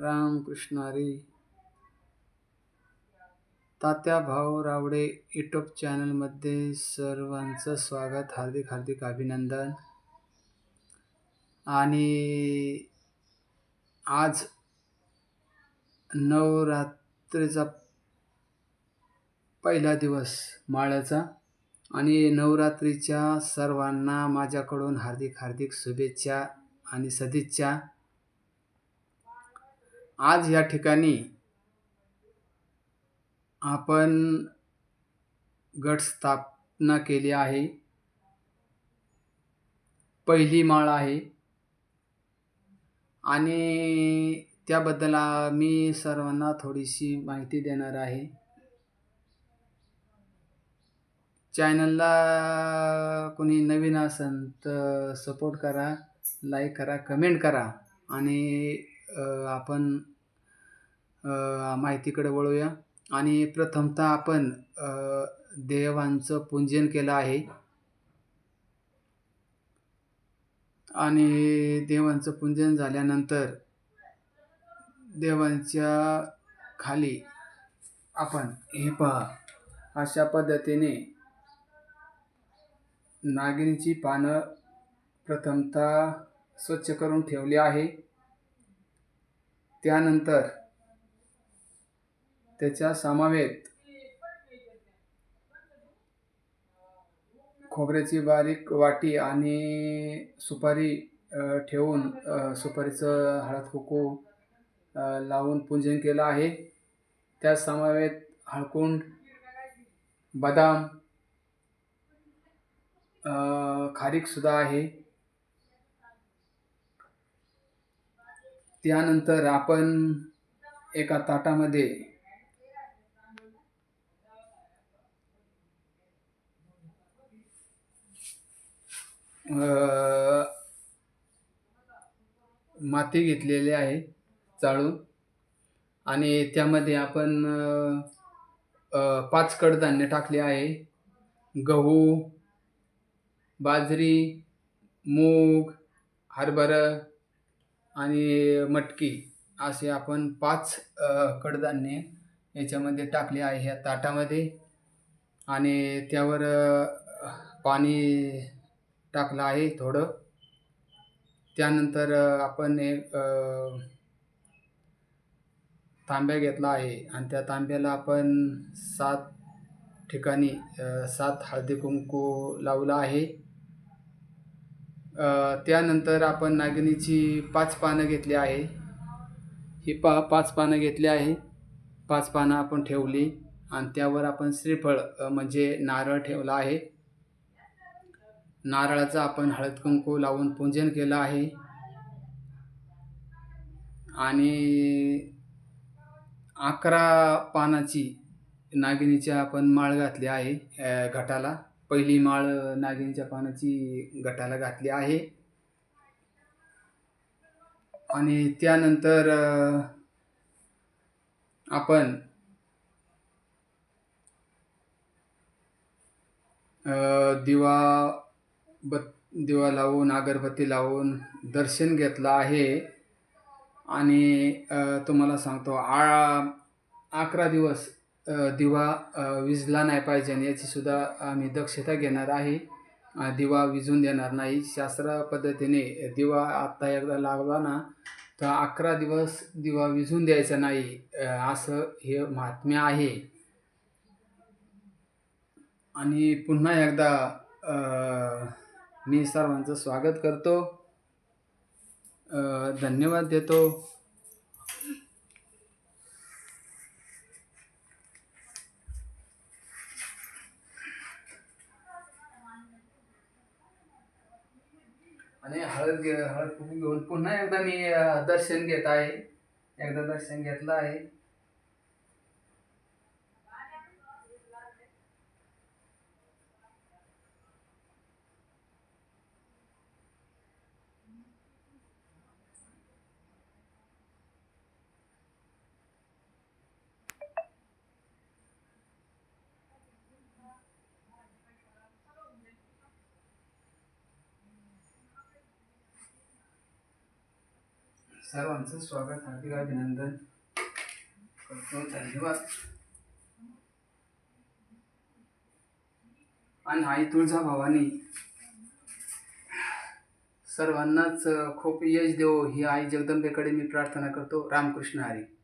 रामकृष्णारी तात्या भाऊ रावडे यूट्यूब चॅनलमध्ये सर्वांचं स्वागत हार्दिक हार्दिक अभिनंदन. आणि आज नवरात्रीचा पहिला दिवस माळ्याचा. आणि नवरात्रीच्या सर्वांना माझ्याकडून हार्दिक हार्दिक शुभेच्छा आणि सदिच्छा. आज या ठिकाणी आपण गट स्थापना केली आहे. पहिली माळ आहे. आणि त्याबद्दल मी सर्वांना थोडीशी माहिती देणार आहे. चॅनलला कोणी नवीन असेल तर सपोर्ट करा लाईक करा कमेंट करा आणि आपण माहितीकडे वळूया. आणि प्रथमतः आपण देवांचं पूजन केलं आहे. आणि देवांचं पूजन झाल्यानंतर देवांच्या खाली आपण हे पहा. अशा पद्धतीने नागिनीची पानं प्रथमतः स्वच्छ करून ठेवली आहे. त्यानंतर त्याच्या सामावेत खोबऱ्याची बारीक वाटी आणि सुपारी ठेवून सुपारीचं हळद कुकू लावून पूजन केलं आहे. त्या समावेत हळकुंड बदाम खारीकसुद्धा आहे. त्यानंतर आपण एका ताटामध्ये माती घेतलेली आहे चाळून आणि त्यामध्ये आपण पाच कडधान्य टाकले आहे. गहू बाजरी मूग हरभरा आणि मटकी असे आपण पाच कडधान्ये याच्यामध्ये टाकले आहे ह्या ताटामध्ये. आणि त्यावर पाणी टाकलं आहे थोडं. त्यानंतर आपण एक तांब्या घेतला आहे आणि त्या तांब्याला आपण सात ठिकाणी सात हळदी कुंकू लावला आहे. त्यानंतर आपण नागिनीची पाच पानं घेतली आहे. ही पा पाच पानं घेतली आहे. पाच पानं आपण ठेवली आणि त्यावर आपण श्रीफळ म्हणजे नारळ ठेवला आहे. नारळाचं आपण हळद कुंकू लावून पूजन केलं आहे. आणि अकरा पानाची नागिनीची आपण माळ घातली आहे घटाला. पहिली माळ नागिनच्या पानाची गटाला घातली आहे. आणि त्यानंतर आपण दिवा बत दिवा लावून अगरबत्ती लावून दर्शन घेतलं आहे. आणि तुम्हाला सांगतो आ अकरा दिवस दिवा विजला नाही पाहिजे आणि आम्ही दक्षता घेणार आहे. दिवा विजून देणार नाही. शास्त्र पद्धतीने दिवा आत्ता एकदा लागला ना तर अकरा दिवस दिवा विजून द्यायचा नाही असं हे महात्म्य आहे. आणि पुन्हा एकदा मी सर्वांचं स्वागत करतो. धन्यवाद देतो. आणि हळद घे हळद कुंकू घेऊन पुन्हा एकदा मी दर्शन घेत आहे. एकदा दर्शन घेतलं आहे. सर्वांचं स्वागत हार्दिक अभिनंदन करतो. धन्यवाद. आणि आई तुळजा भावानी सर्वांनाच खूप यश देव ही आई जगदंबेकडे मी प्रार्थना करतो. रामकृष्ण हरी.